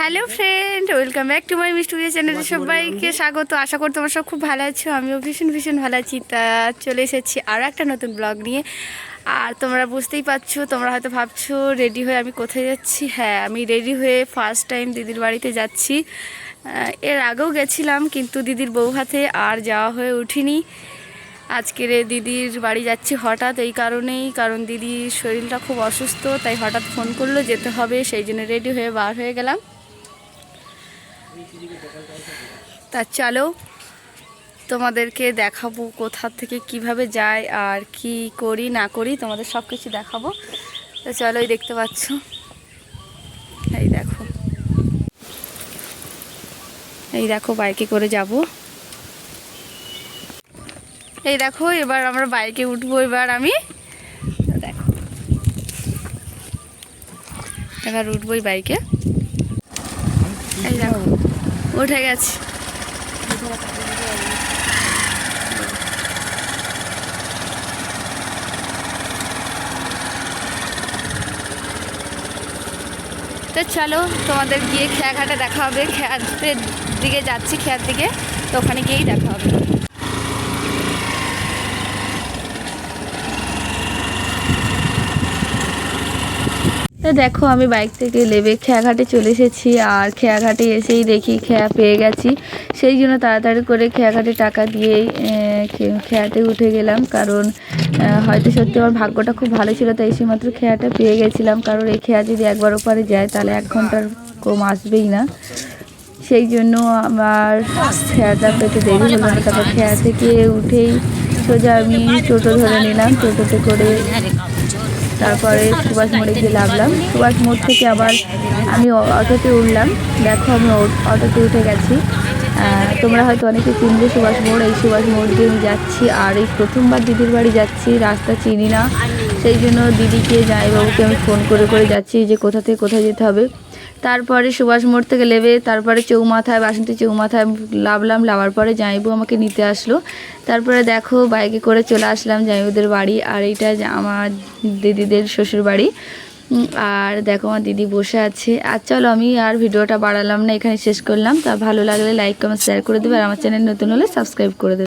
Hello friend welcome back to my মিস্টুরিয়া চ্যানেলে সবাইকে স্বাগত। আশা করি তোমার সব খুব ভালো আছো। আমিও ভীষণ ভীষণ ভালো আছি। তা চলে এসেছি আরও একটা নতুন ব্লগ নিয়ে। আর তোমরা বুঝতেই পারছ, তোমরা হয়তো ভাবছ রেডি হয়ে আমি কোথায় যাচ্ছি? হ্যাঁ আমি রেডি হয়ে ফার্স্ট টাইম দিদির বাড়িতে যাচ্ছি। এর আগেও গেছিলাম, কিন্তু দিদির বউ হাতে আর যাওয়া হয়ে উঠিনি। আজকের দিদির বাড়ি যাচ্ছি হঠাৎ এই কারণেই, কারণ দিদির শরীরটা খুব অসুস্থ, তাই হঠাৎ ফোন করল, যেতে হবে, সেই জন্য রেডি হয়ে বার হয়ে গেলাম। তা চলো, তোমাদেরকে দেখাবো কোথা থেকে কীভাবে যাই আর কি করি, না করি, তোমাদের সব কিছু দেখাবো। তো চলো দেখতে পাচ্ছ। এই দেখো। এই দেখো, বাইকে করে যাব। এই দেখো, এবার আমরা বাইকে উঠবো, এবার আমি। দেখো। এবার উঠবোই বাইকে। উঠে গেছে। তো চলো, তোমাদের গিয়ে খেয়াঘাটে দেখা হবে। খেয়াতের দিকে যাচ্ছি, খেয়ার দিকে। তো ওখানে গিয়েই দেখা হবে। তো দেখো, আমি বাইক থেকে নেবে খেয়াঘাটে চলে এসেছি আর খেয়াঘাটে এসেই দেখি খেয়া পেয়ে গেছি। সেই জন্য তাড়াতাড়ি করে খেয়াঘাটে টাকা খে- খেয়াতে উঠে গেলাম। কারণ হয়তো সত্যি আমার ভাগ্যটা খুব ভালো ছিল, তাই সেই মাত্র খেয়াটা পেয়ে গেছিলাম। কারণ এই খেয়া যদি একবার ওপারে যায়, তাহলে এক ঘণ্টার কম আসবেই না। সেই জন্য আমার খেয়াটা পেতে দেরি হলো না। তারপর খেয়া থেকে উঠেই সোজা আমি টোটো ধরে নিলাম। টোটোতে করে তারপরে সুভাষ মোড়ে গিয়ে নামলাম সুভাষ মোড় থেকে আবার আমি অটোতে উঠলাম। দেখো আমি অটোতে উঠে গেছি। তোমরা হয়তো অনেকে চিনবে সুভাষ মোড়। এই সুভাষ মোড় দিয়ে আমি যাচ্ছি। আর এই প্রথমবার দিদির বাড়ি যাচ্ছি। রাস্তা চিনি না। সেই জন্য দিদিকে, জামাইবাবুকে আমি ফোন করে করে যাচ্ছি যে কোথা থেকে কোথায় যেতে হবে। তারপরে সুভাষ মোড় থেকে নেবে তারপরে চৌমাথায়, বাসন্তী চৌমাথায় লাভলাম লাভার পরে জামাইবু আমাকে নিতে আসলো। তারপরে দেখো বাইকে করে চলে আসলাম জামাইবুদের বাড়ি, আর এইটা আমার দিদিদের শ্বশুর বাড়ি। আর দেখো আমার দিদি বসে আছে। আর চলো আমি আর ভিডিওটা বাড়ালাম না, এখানে শেষ করলাম। তা ভালো লাগলে লাইক কমেন্ট শেয়ার করে দেবে, আর আমার চ্যানেল নতুন হলে সাবস্ক্রাইব করে দেবে।